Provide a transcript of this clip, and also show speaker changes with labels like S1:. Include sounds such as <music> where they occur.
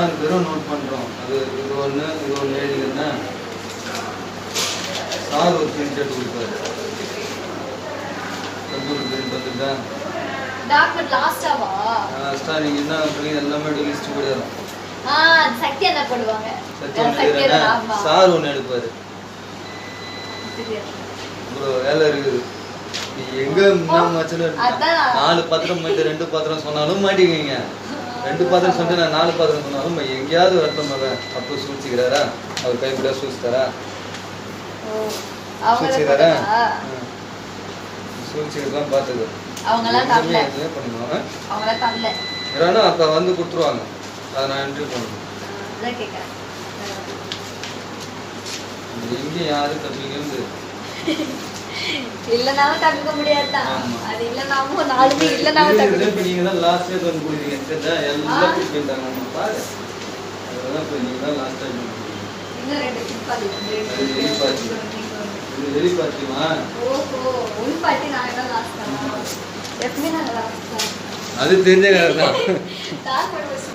S1: ஆறு பேரும் நோட் பண்ணுறோம் அது இது ஒன்று இது ஒன்று எழுதிங்கன்னா சார் ஒரு பிரிண்ட் எடுத்து கொடுப்பாரு. கம்ப்யூட்டர் பிரிண்ட் வந்துட்டா
S2: டாக்டர் லாஸ்டாவா
S1: லாஸ்ட்டாக நீங்கள் என்ன பண்ணி எல்லாமே லிஸ்ட் போயிடும்
S2: ஆ சக்தி என்ன போடுவாங்க. சக்தி
S1: சார் ஒன்று எடுப்பாரு. ப்ரோ வேலை இருக்குது. நீ எங்க மச்சல
S2: அதான்.
S1: நாலு பாத்திரம் போயிட்டு ரெண்டு பாத்திரம் சொன்னாலும் மாட்டிக்குவீங்க. ரெண்டு பாத்திரம் சொல்லிட்டு நான் நாலு பாத்திரம் சொன்னாலும் எங்கேயாவது வருத்தம் அப்போ சூழ்ச்சிக்கிறாரா? அவர் கைப்பிடியா சூழ்ச்சித்தாரா சூழ்ச்சிக்கிறாரா? சூழ்ச்சிக்கிறதுலாம் எதுவுமே பண்ணுவாங்க ஏன்னா அப்போ வந்து கொடுத்துருவாங்க. அதை நான் என்ட்ரி பண்ணணும். எங்கேயும் யாரும் தப்பிக்கிறது <laughs>
S2: இல்லைனாலும் தப்பிக்க முடியாதுதான்.
S1: ஆமா.
S2: அது இல்லைனாலும் நாலுமே இல்லைனாலும் தப்பிக்க
S1: இப்போ நீங்கள் தான் லாஸ்ட் இயர் வந்து கொடுக்குறீங்க தெரிஞ்சா எல்லாம் பிக் பண்ணிட்டாங்க பாரு. அதெல்லாம் இப்போ நீங்கள் தான் லாஸ்ட் டைம்
S2: இன்னும் ரெண்டு
S1: அது. இது
S2: ஓஹோ தான் லாஸ்ட் எப்பவுமே லாஸ்ட் தான்.
S1: தெரிஞ்ச கதை தான். <laughs>